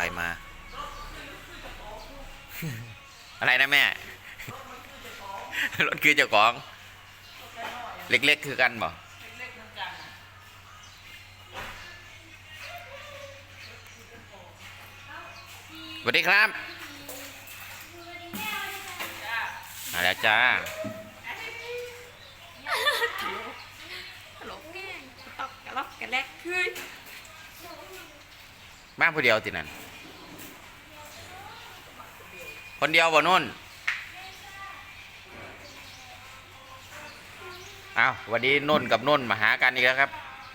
รมา อะไรนะแม่ รถคือเจ้าของ เล็ก ๆ คือกันบ่สวัสดีครับมาแล้วจ้าหลงแง่อกลอกคือมาผู้เดียวตินั่น คนเดียวบ่นุ่นอ้าววันนี้นุ่นกับนุ่นมาหากันอีกแล้วครับ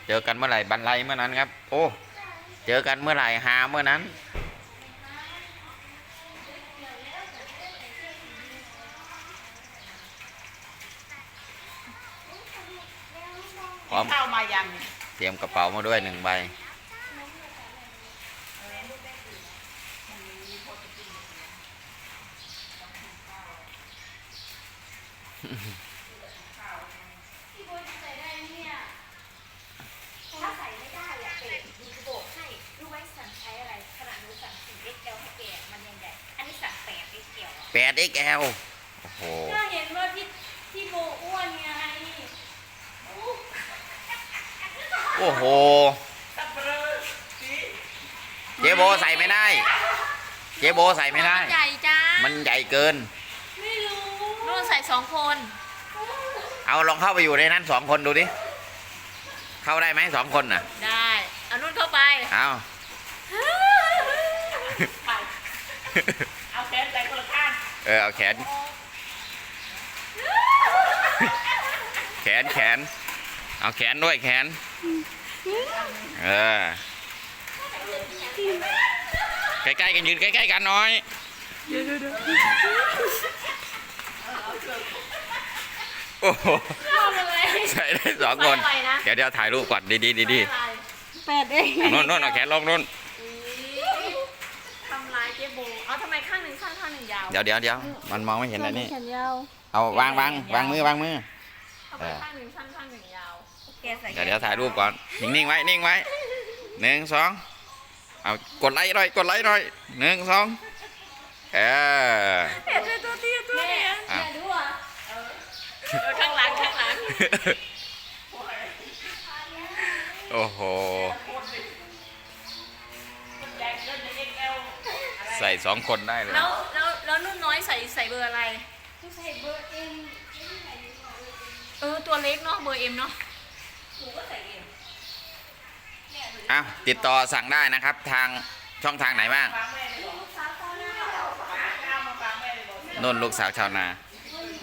เจอกันเมื่อไหร่บันไลเมื่อนั้นครับ โอ้เจอกันเมื่อไหร่หาเมื่อนั้น พร้อมข้าวมายัง เตรียมกระเป๋ามาด้วยหนึ่งใบ พี่โบยใส่ได้ไหมเนี่ยถ้าใส่ไม่ได้อะเป็ดดูโบกให้รู้ไหมสั่งใช้อะไรขนาดหนูสั่ง 4XL ให้แกมันยังใหญ่อันนี้สั่ง 8XL อะ 8XL โอ้โห ก็เห็นว่าพี่พี่โบอ้วนไงโอ้โหสับเปลือสีเจโบใส่ไม่ได้ เจโบใส่ไม่ได้ ใหญ่จ้ามันใหญ่เกินไม่รู้นู่นใส่สองคน เอาลองเข้าไปอยู่ในนั้นสองคนดูดิเข้าได้ไหมสองคนน่ะ ได้เอานุ่นเข้าไป เอาไปเอาแขนใส่คนละข้างเออเอาแขน แขนแขน เอาแขนด้วยแขน เออ ใกล้ๆกันยืนใกล้ๆกันหน่อยโอ้โห ทำอะไรใส่ได้สองคนใส่อะไรนะ เดี๋ยวเดี๋ยวถ่ายรูปก่อนดีๆดีแปดเองๆนู่นนู่นเอาแขนลงนู่นทำลายเจ๊โบเอาทำไมข้างหนึ่งสั้นข้างหนึ่งยาวเดี๋ยวเดี๋ยวเดี๋ยวมันมองไม่เห็นอะไรนี่แขนยาวเอาวางวางวางมือวางมือ ทำไมข้างหนึ่งสั้นข้างหนึ่งยาวแกใส่เดี๋ยวเดี๋ยวถ่ายรูปก่อน นิ่งๆไว้ นิ่งไว้หนึ่งสองเอากดไลค์หน่อย กดไลค์หน่อยหนึ่งสองเออ เห็นเป็นตัวเตี้ยตัวเนี้ย อะ อย่าดูอะเออ ข้างหลังข้างหลัง โอ้โหใหญ่เกินในเอ็กเอลใส่สองคนได้เลย แล้วแล้วแล้วนุ่นน้อยใส่ใส่เบอร์อะไร ใส่เบอร์เอ็มเออตัวเล็กเนาะเบอร์เอ็มเนาะอ้าวติดต่อสั่งได้นะครับทางช่องทางไหนบ้างฟังแม่เลยบอกข้าวมาฟังแม่เลยบอกนนลูกสาวชาวนา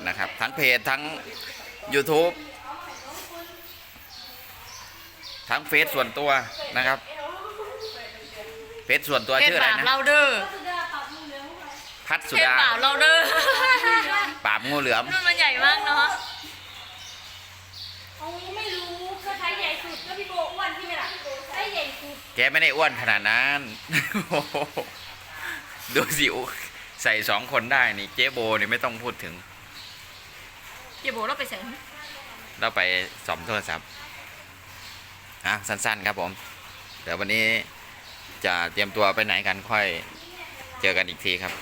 นะครับ ทั้งเพจทั้ง YouTube ทั้งเฟซส่วนตัวนะครับเฟซส่วนตัวเพจชื่ออะไรบาปนะเราเด้อสุดาปรับมือเหลืองไปพัดสุเพจดาบาปเราเด้อปราบงูเหลือมนุ่นมันใหญ่มากเนาะเอาไม่รู้ก็ใช้ใหญ่สุดก็พี่โบอ้วนที่ไหมล่ะใช้ใหญ่สุดแกไม่ได้อ้วนขนาดนั้นโอ้โหดูสิใส่สองคนได้นี่เจ๊โบนี่ไม่ต้องพูดถึง เจ๊โบเราไปเสริมเราไปสอมโทรศัพท์อะสั้นๆครับผม เดี๋ยววันนี้จะเตรียมตัวไปไหนกันค่อยเจอกันอีกทีครับ